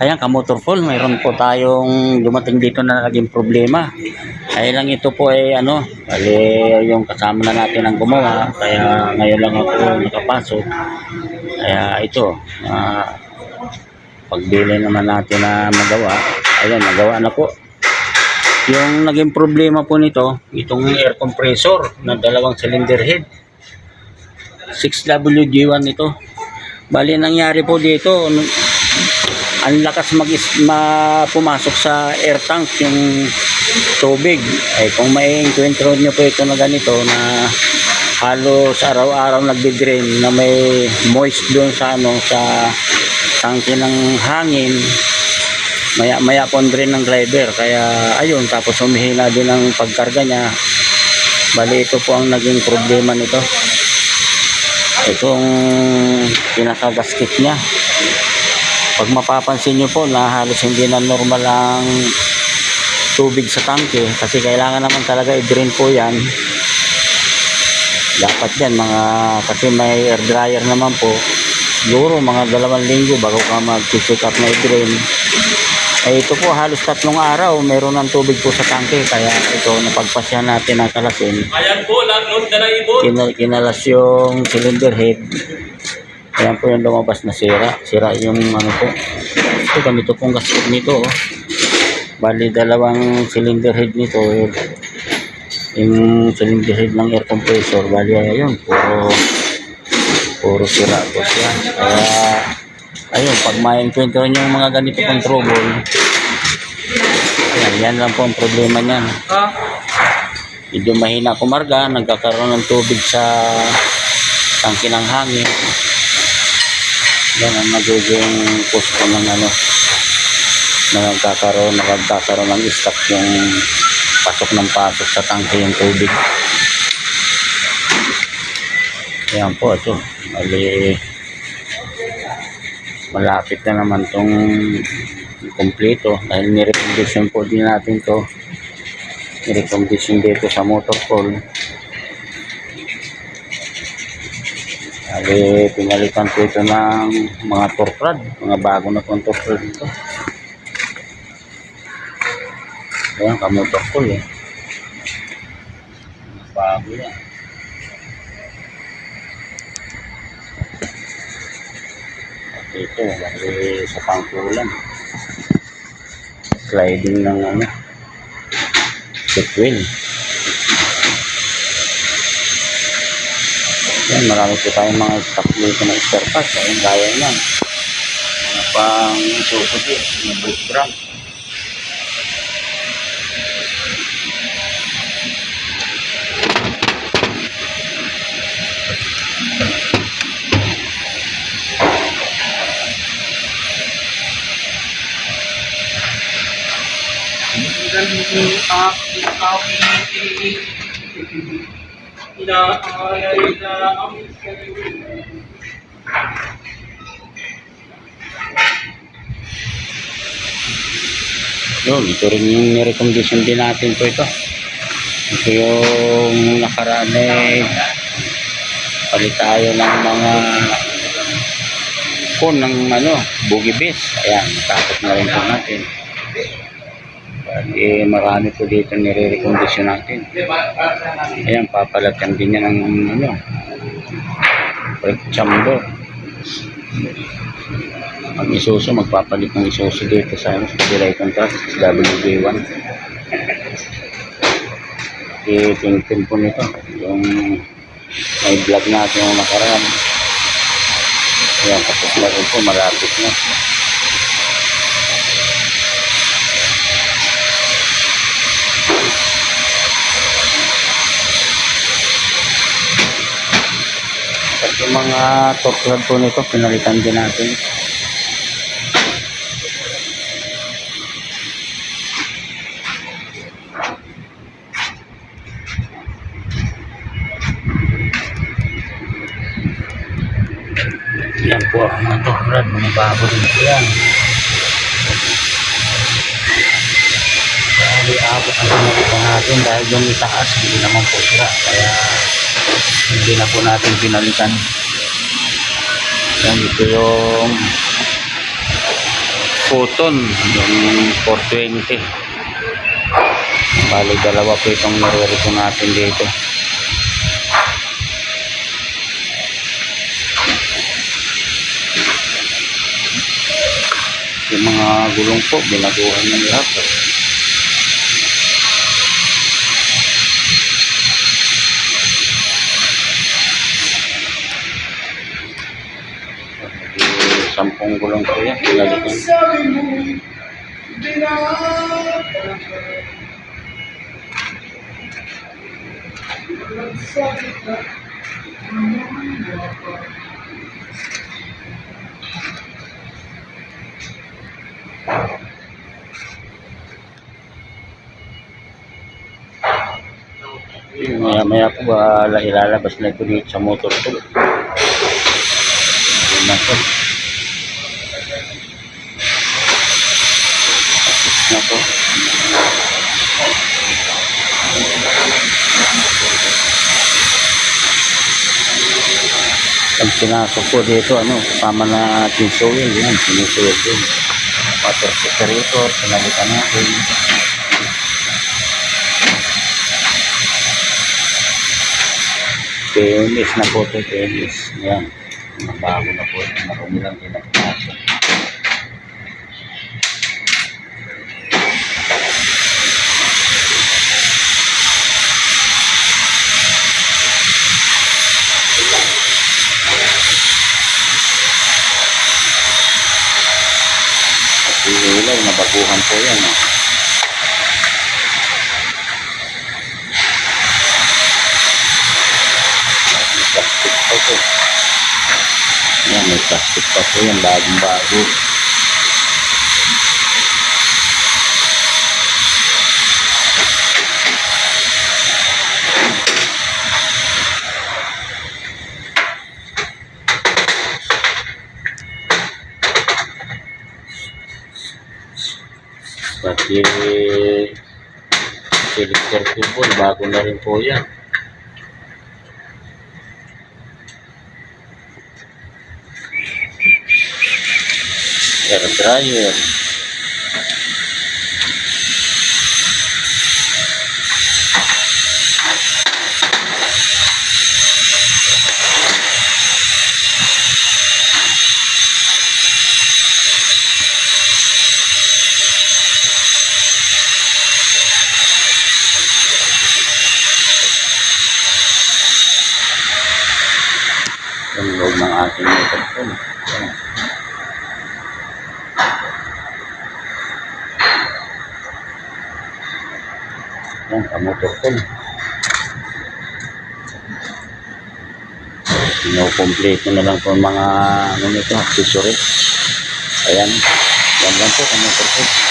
Ayan, kamotorful, mayroon po tayong dumating dito na naging problema. Kaya lang ito po ay ano, bali yung kasama na natin ang gumawa. Kaya ngayon lang ako nakapasok. Kaya ito, ah, pagbili naman natin na magawa. Ayan, magawa na po. Yung naging problema po nito, itong air compressor na dalawang cylinder head. 6WG1 ito. Bali, nangyari po dito, ang lakas mag ma sa air tank yung tubig. Ay kung may enkwentro nyo po ito na ganito na halos araw-araw nagdi-drain na may moist doon sa ano sa tangke ng hangin maya maya po drain ng driver kaya ayun tapos humihina din ang pagkarga niya. Bali ito po ang naging problema nito. Itong pinakagasket niya pag mapapansin nyo po na halos hindi na normal ang tubig sa tangke kasi kailangan naman talaga i-drain po yan dapat yan mga kasi may air dryer naman po siguro mga dalawang linggo bago ka mag-check up na i-drain eh ito po halos tatlong araw meron ng tubig po sa tangke kaya ito napagpasya natin ang kalasin Ayan po, lagnod na lang ibon. Kinal kinalas yung cylinder head. Ayan po yung lumabas na sira. Sira yung ano po. Ito ganito pong gasket nito. Oh. Bali dalawang cylinder head nito. Yung cylinder head ng air compressor. Bali ayun. Puro, puro sira po siya. Kaya ayun. Pag ma-encounter nyo yung mga ganito pong trouble. Ayan, yan lang po ang problema niyan Ha? medyo mahina kumarga, nagkakaroon ng tubig sa tangke ng hangin. Yan ang nagiging pusto ng ano na nagkakaroon, nagkakaroon ng stock yung pasok ng pasok sa tangke yung tubig. Yan po ito. Mali malapit na naman tong kompleto dahil nirecondition po din natin to nirecondition dito sa motor pool. Sabi, pinalitan ko ito ng mga torprad, mga bago na pong torprad ito. Ayan, kamotor pool eh. Bago yan. At ito, bali sa pangkulan. Sliding ng ano, Fifth Yan, marami po tayong mga stock dito na spare parts. Ayun, gaya yan. Mga pang Suzuki, mga brake drum. Inaayay na ang Yun, ito rin yung nirecondition din natin po ito. Ito yung nakaraan eh, palit tayo ng mga kon ng ano, boogie base. Ayan, natapos na rin po natin. Bali, marami po dito nire-recondition natin. Ayan, papalatan din yan ng ano, chamber. Ang isuso, magpapalit ng isuso dito sa ano, sa delay contrast, sa WB1. I-pin-pin po nito, yung may vlog natin yung nakaraan. Ayan, tapos na rin po, malapit na. Yung mga top rod po nito, pinalitan din natin. Yan po ang mga top rod, mga bago din yan. Dahil abot ang pinalitan natin dahil yung itaas, hindi naman po sira. Kaya hindi na po natin pinalitan. Yan ito yung Photon, yung 420. Bali, dalawa po itong nare-repo natin dito. Yung mga gulong po, binaguhan ng lahat. Sampung gulong po yan. Pinalitan. Maya maya po ba ilalabas na ito dito sa motor ko. Yun na po. Tapos na po. Pag pinasok po dito, ano, kasama na tinsuil, yan, sinusuil din. Water separator, pinalitan natin. Penis na po ito, penis. Yan. Mabago na po. Marumi lang din ilaw, nabaguhan po yan. Oh. Plastic pa po. Yan, may plastic pa po yan. Bagong bago. Pati selector cable, bago na rin po yan. Air dryer. Yung loob ng ating motor phone. Yan. Yan, kamotor phone. Pino-complete ko na lang po mga ano nito, accessory. Ayan. Yan lang po, kamotor phone.